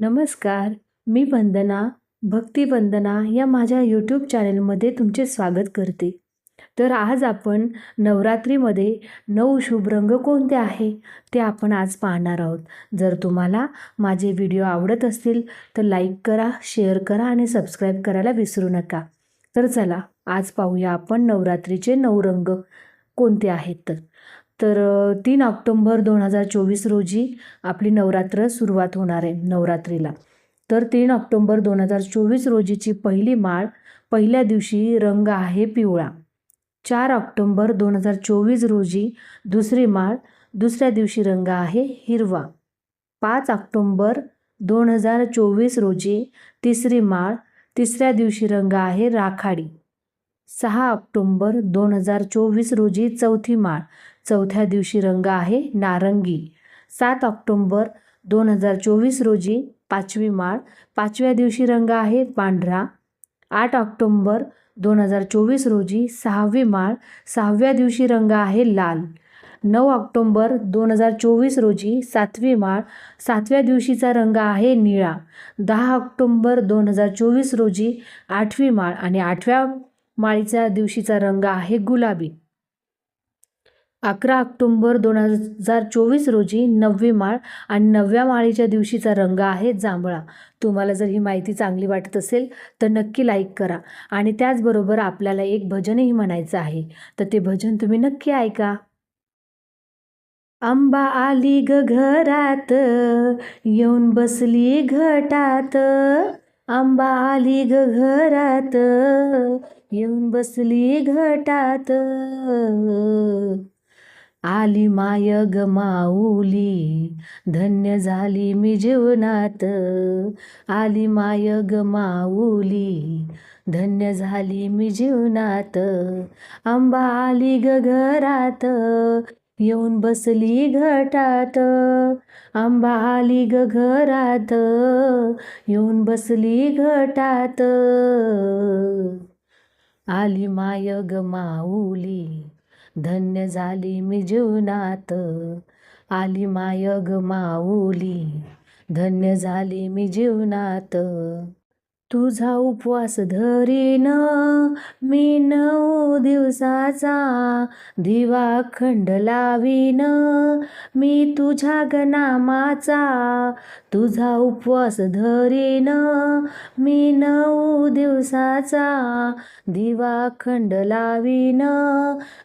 नमस्कार मी वंदना भक्ती वंदना या माझ्या यूट्यूब चॅनलमध्ये तुमचे स्वागत करते. तर आज आपण नवरात्रीमध्ये नऊ शुभ रंग कोणते आहे ते आपण आज पाहणार आहोत. जर तुम्हाला माझे व्हिडिओ आवडत असतील तर लाईक करा शेअर करा आणि सबस्क्राईब करायला विसरू नका. तर चला आज पाहूया आपण नवरात्रीचे नऊ रंग कोणते आहेत तर. तर तीन ऑक्टोंबर दोन हजार चोवीस रोजी आपली नवरात्र सुरुवात होणार आहे नवरात्रीला. तर तीन ऑक्टोंबर दोन हजार चोवीस रोजीची पहिली माळ पहिल्या दिवशी रंग आहे पिवळा. चार ऑक्टोंबर दोन हजार चोवीस रोजी दुसरी माळ दुसऱ्या दिवशी रंग आहे हिरवा. पाच ऑक्टोंबर दोन हजार चोवीस रोजी तिसरी माळ तिसऱ्या दिवशी रंग आहे राखाडी. सहा ऑक्टोंबर दोन हजार चोवीस रोजी चौथी माळ चौथ्या दिवशी रंग आहे नारंगी. सात ऑक्टोंबर दोन हजार चोवीस रोजी पाचवी माळ. पाचव्या दिवशी रंग आहे पांढरा. आठ ऑक्टोंबर दोन हजार चोवीस रोजी सहावी माळ. सहाव्या दिवशी रंग आहे लाल. नऊ ऑक्टोंबर दोन हजार चोवीस रोजी सातवी माळ. सातव्या दिवशीचा रंग आहे निळा. दहा ऑक्टोंबर दोन हजार चोवीस रोजी आठवी माळ आणि आठव्या माळीच्या दिवशीचा रंग आहे गुलाबी. अकरा ऑक्टोंबर दोन हजार चोवीस रोजी नववी माळ आणि नवव्या माळीच्या दिवशीचा रंग आहे जांभळा. तुम्हाला जर ही माहिती चांगली वाटत असेल तर नक्की लाईक करा. आणि त्याचबरोबर आपल्याला एक भजनही म्हणायचं आहे. तर ते भजन तुम्ही नक्की ऐका. आंबा आली ग घरात येऊन बसली घटात. आंबा आली ग घरात येऊन बसली घटात. आली माय ग माऊली धन्य झाली मी जीवनात. आली माय ग माऊली धन्य झाली मी जीवनात. आंबा आली ग घरात येऊन बसली घटात. आंबा आली ग घरात येऊन बसली घटात. आली माय ग माऊली धन्य झाली मी जीवनात. आली माय ग माऊली. धन्य झाली मी जीवनात. तुझा उपवास धरीन. मी नऊ दिवसाचा दिवा खंड लावीन. मी तुझ्या गनामाचा तुझा उपवास धरीन. मी नऊ दिवसाचा दिवा खंड लावीन.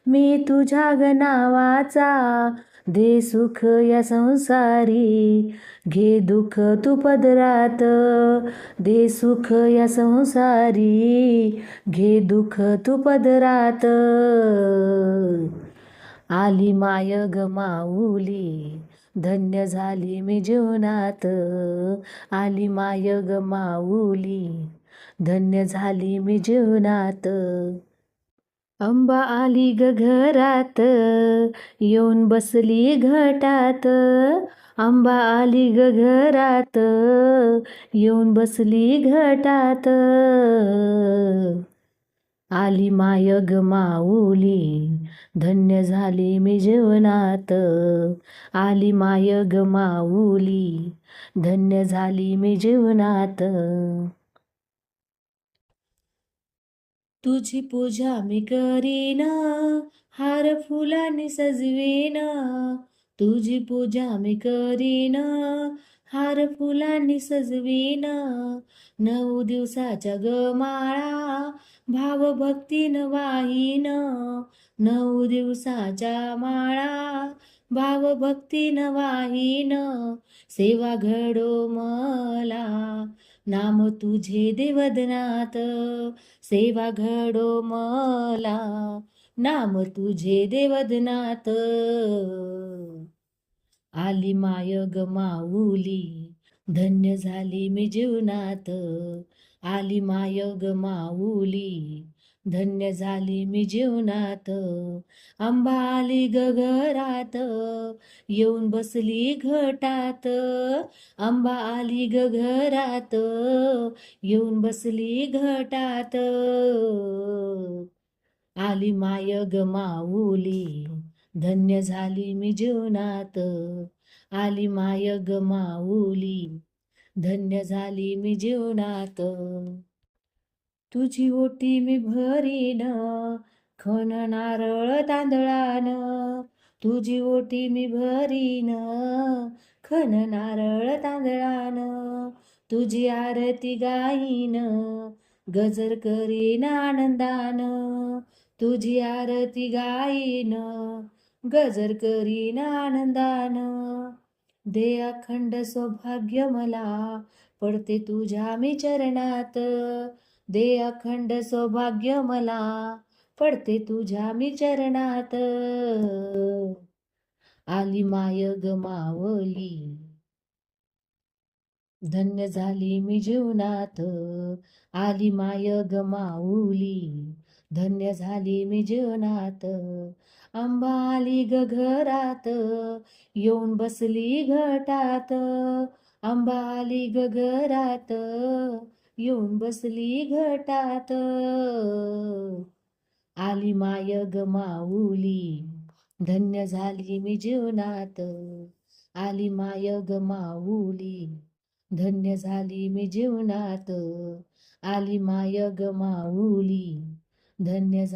मी तुझ्या गनावाचा दे सुख या संसारी घे दुःख तू पदरात. दे सुख या संसारी घे दुःख तू पदरात. आली माय ग माऊली धन्य झाली मी जीवनात. आली माय ग माऊली धन्य झाली मी जीवनात. अंबा आली ग घरात येऊन बसली घटात. आंबा आली ग घरात येऊन बसली घटात. आली माय ग माऊली धन्य झाली मी जीवनात. आली माय ग माऊली धन्य झाली मी जीवनात. तुझी पूजा मी करीन हार फुलाने सजवीन. तुझी पूजा मी करीन हार फुलांनी सजवीन. नऊ दिवसाच्या गमाळा भाव भक्तीन वाहीन. नऊ दिवसाच्या माळा भाव भक्तीन वाहीन. सेवा घडो मला नाम तुझे देवदनात सेवा घडो मला. नाम तुझे देवदनात आली माय ग माऊली धन्य झाली मी जीवनात. आली माय ग माऊली धन्य झाली मी जीवनात. आंबा आली गगरात घरात येऊन बसली घटात. आंबा आली ग घरात येऊन बसली घटात. आली माय ग माऊली. धन्य झाली मी जीवनात. आली माय ग माऊली. धन्य झाली मी जीवनात. तुझी ओटी मी भरीन खण नारळ तांदळान. तुझी ओटी मी भरीन खण नारळ तांदळान. तुझी आरती गाईन गजर करीन आनंदान. तुझी आरती गाईन गजर करीन आनंदान. दे अखंड सौभाग्य मला पडते तुझ्या मी चरणात. दे अखंड सौभाग्य मला पडते तुझ्या मी चरणात. आली माय गमावली धन्य झाली मी जीवनात. आली माय गमावली धन्य झाली मी जीवनात. आंबा आली ग घरात. येऊन बसली घटात. आंबा आली ग घरात. येऊन बसली घटात. आली माय गमाऊली धन्य झाली मी जीवनात. आली माय गमाऊली धन्य झाली मी जीवनात. आली माय गमाऊली धन्य झा